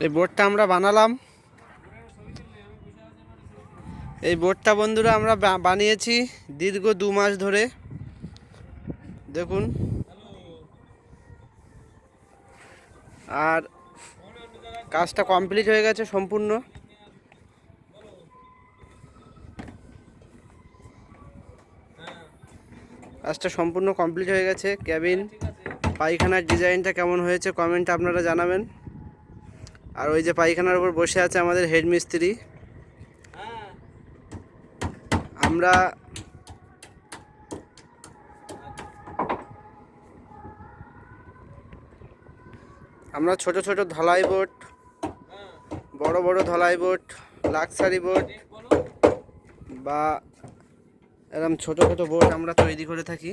এই বোর্ডটা আমরা বানালাম। এই বোর্ডটা বন্ধুরা আমরা বানিয়েছি দীর্ঘ দু মাস ধরে। দেখুন। আর কাজটা কমপ্লিট হয়ে গেছে সম্পূর্ণ। কাজটা সম্পূর্ণ কমপ্লিট হয়ে গেছে। ক্যাবিন পায়খানার ডিজাইনটা কেমন হয়েছে কমেন্ট আপনারা জানাবেন। আর ওই যে পায়খানার উপর বসে আছে আমাদের হেড মিস্ত্রি। আমরা আমরা ছোট ছোট ধলাই বোট, বড় বড় ধলাই বোট, লাক্সারি বোট বা এরকম ছোট ছোট বোট আমরা তৈরি করে থাকি।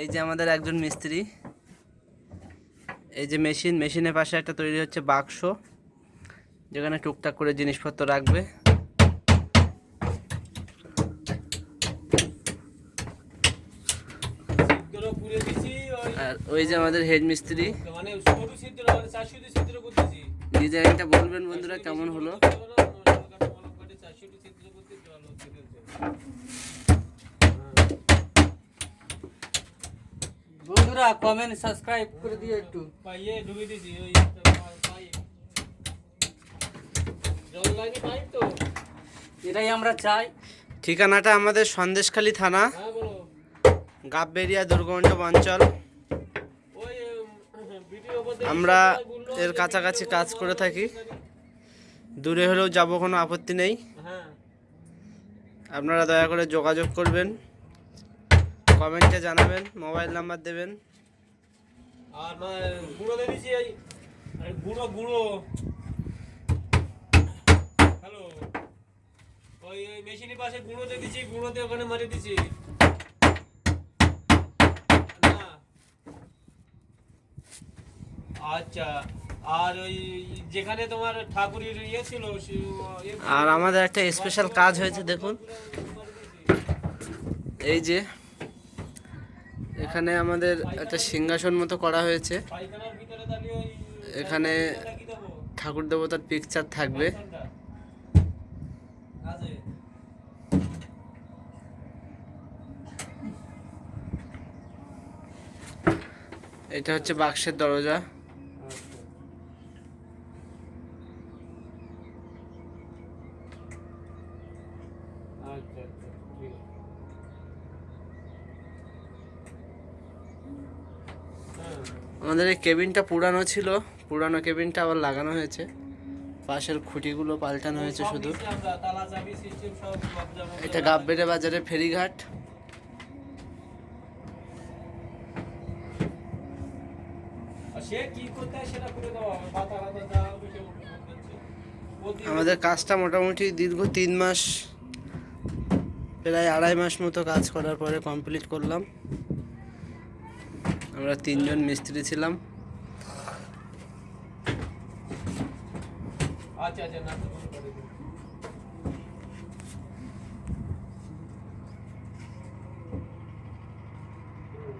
এই যে আমাদের একজন মিস্ত্রি। এই যে মেশিন, মেশিনের পাশে একটা তৈরি হচ্ছে বাক্স, যেখানে টুকটাক করে জিনিসপত্র রাখবে। আর ওই যে আমাদের হেড মিস্ত্রি ডিজাইনটা বলবেন বন্ধুরা, কেমন হলো? বন্ধুরা কমেন্ট সাবস্ক্রাইব করে দিও একটু। পাইয়ে ঢুকে দিছি ওই পাইপ জল লাগে পাইপ তো এটাই আমরা চাই। ঠিকানাটা আমাদের সন্দেশখালী থানা হ্যাঁ গাববেরিয়া দুর্গমণ্ডপ অঞ্চল। আমরা এর কাছাকাছি কাজ করে থাকি। দূরে হলেও যাব কোনো আপত্তি নেই। হ্যাঁ। আপনারা দয়া করে যোগাযোগ করবেন। কমেন্টে জানাবেন মোবাইল নাম্বার দেবেন। আর মানে গুঁড়ো দিয়ে দিছি এই আরে গুঁড়ো গুঁড়ো। হ্যালো ওই ওই মেশিনের পাশে গুঁড়ো দিয়ে দিছি গুঁড়ো দিয়ে ওখানে মারি দিছি না। আচ্ছা আর ওই যেখানে তোমার ঠাকুরের ইয়ে ছিল ইয়ে আর আমাদের একটা স্পেশাল কাজ হয়েছে দেখুন। এই যে এখানে আমাদের একটা সিংহাসন মতো করা হয়েছে। এখানে ঠাকুর দেবতার পিকচার থাকবে। এটা হচ্ছে বাক্সের দরজা। আচ্ছা আচ্ছা ঠিক আছে। আমাদের এই কেবিনটা পুরানো ছিল পুরানো কেবিনটা আবার লাগানো হয়েছে। পাশের খুঁটিগুলো পাল্টানো হয়েছে শুধু। এটা গাববেড়ে বাজারের ফেরিঘাট। আমাদের কাজটা মোটামুটি দীর্ঘ তিন মাস প্রায় আড়াই মাস মতো কাজ করার পরে কমপ্লিট করলাম। আমরা তিনজন মিস্ত্রি ছিলাম আচ্ছা আচ্ছা।